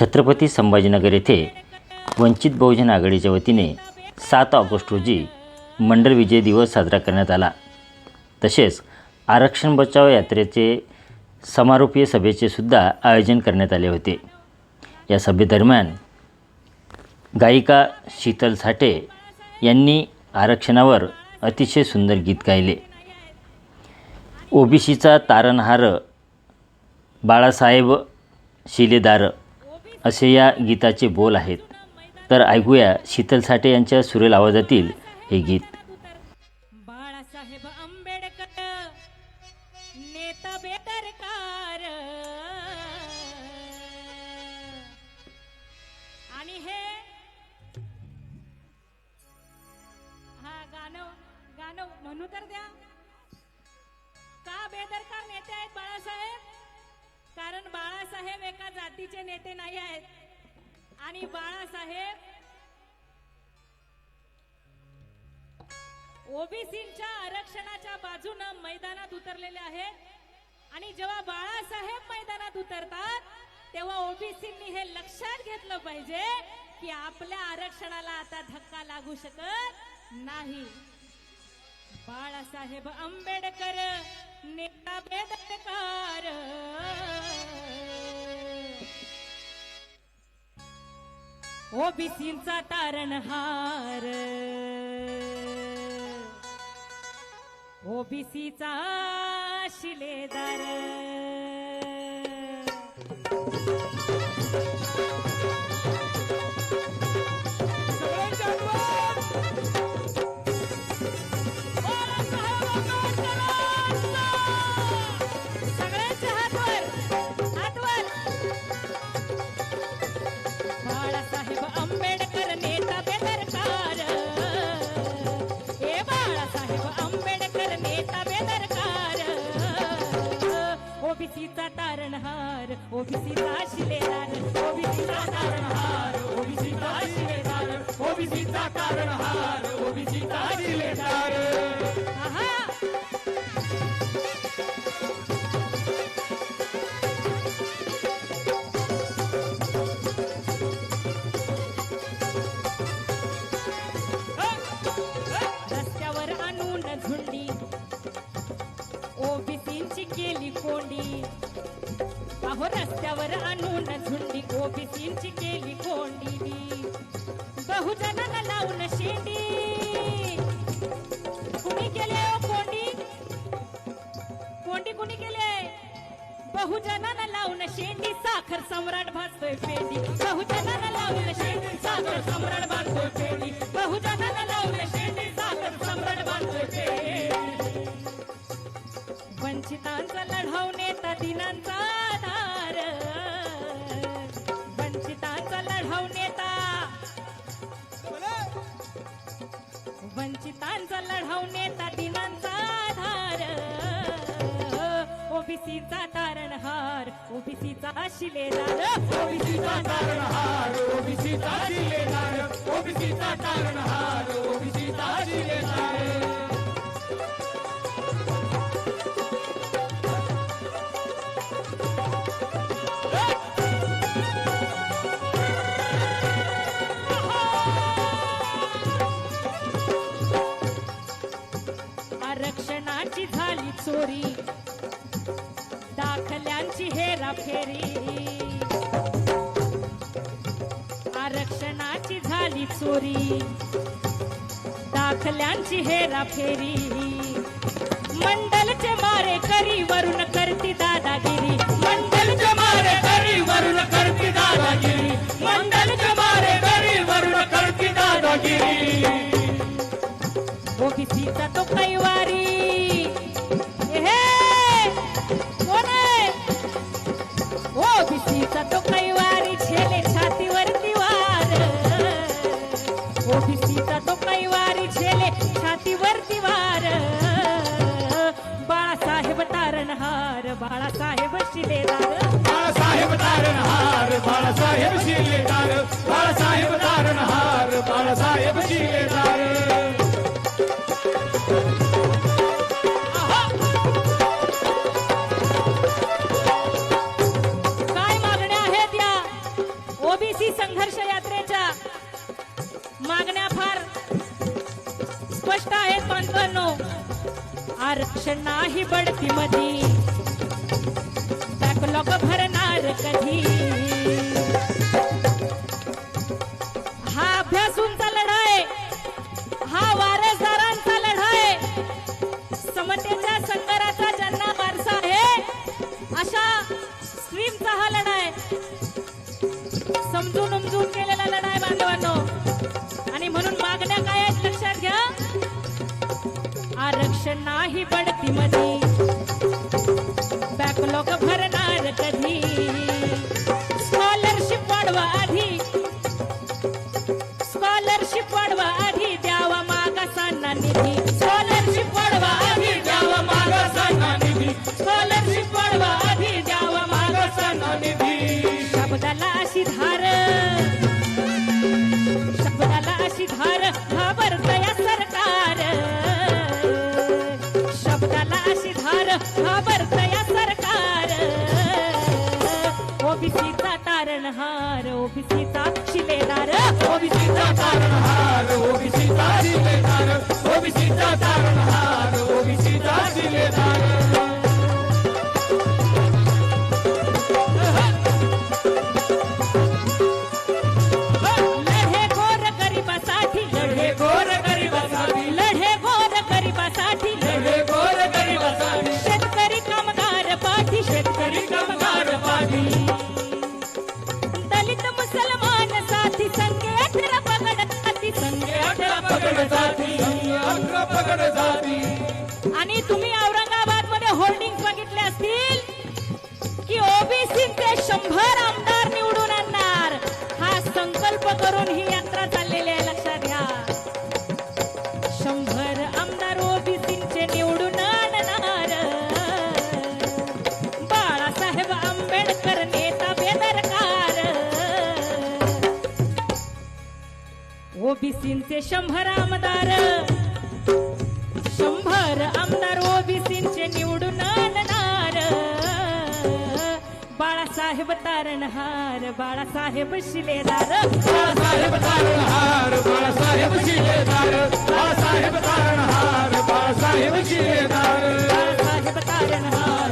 छत्रपती संभाजीनगर येथे वंचित बहुजन आघाडीच्या वतीने सात ऑगस्ट रोजी मंडल विजय दिवस साजरा करण्यात आला. तसेच आरक्षण बचाव यात्रेचे समारोपीय सभेचे सुद्धा आयोजन करण्यात आले होते. या सभेदरम्यान गायिका शीतल साठे यांनी आरक्षणावर अतिशय सुंदर गीत गायले. ओबीसीचा तारणहार बाळासाहेब शिलेदार असे या गीताचे बोल आहेत. तर ऐकूया शीतल साठे यांच्या सुरेल आवाजातील हे गीत. बाळासाहेब आंबेडकर नेता बेदरकार. आणि हे हा गाणं गाणं म्हणू तर द्या. का बेदरकार नेते आहेत बाळासाहेब? कारण बाळासाहेब एका जातीचे नेते नाही आहेत. आणि बाळासाहेब ओबीसीच्या आरक्षणाच्या बाजूनं मैदानात उतरलेले आहेत. आणि जेव्हा बाळासाहेब मैदानात उतरतात तेव्हा ओबीसींनी हे लक्षात घेतलं पाहिजे की आपल्या आरक्षणाला आता धक्का लागू शकत नाही. बाळासाहेब आंबेडकर नेता बेदकार ओबीसींचा तारणहार. ओबीसीचा शिलेदार. ओबीसीचा शिलेदार ओबीसीचा तारणहार ओबीसीचा शिलेदार ओबीसीचा तारणहार अहो रस्त्यावर आणून झुंडी ओबीसींची केली कोंडी बहुजनाला लावून शेंडी. कुणी केले ओ कोंडी? कोंडी कुणी केले? बहुजनाला लावून शेंडी. साखर सम्राट भासतोय पेंडी. ओबीसीचा शिलेदार ओबीसीचा तारणहार ओबीसीचा जिल्हेदार ओबीसीचा तारणहार आरक्षणाची झाली चोरी. दाखल्यांची हेराफेरी मंडलचे मारे करी वरून करती दादागिरी. मंडलचे ओबीसीचा तो कैवारी छेले छातीवरती वार. ओबीसीचा तो कैवारी छेले छातीवरती वार. बाळासाहेब तारणहार बाळासाहेब शिलेदार. बाळासाहेब तारणहार बाळासाहेब शिलेदार. ओबीसी यात्रेच्या मागण्या फार स्पष्ट आहेत बांधवांनो. आरक्षण नाही बढती मधी. बॅकलॉग भरणार कधी? हा अभ्यासूंचा लढा आहे हा वारसदारांचा लढा आहे समतेच्या संघराचा ज्यांना वारसा आहे अशा स्त्रीमचा हा लढा आहे समजून उमजून केलेला लढाय बांधवांनो. आणि म्हणून मागण्या काय आहेत लक्षात घ्या. आरक्षण नाही पडती मधी. तारणहार ओबीसीचा शिलेदार ओबीसीचा तारणहार ओबीसीचा जिल्हेदार ओबीसीचा तारणहार ओबीसीचा जिल्हेदार लढे गोर गरिबासाठी. आणि तुम्ही औरंगाबादमध्ये होर्डिंग बघितले असतील की ओबीसीचे शंभर आमदार निवडून आणणार. हा संकल्प करून ही ओबीसीचे शंभर आमदार. शंभर आमदार ओबीसीचे निवडून आणणार. बाळासाहेब तारणहार बाळासाहेब शिलेदार. बाळासाहेब तारणहार बाळासाहेब शिलेदार. बाळासाहेब तारणहार बाळासाहेब शिलेदार. बाळासाहेब तारणहार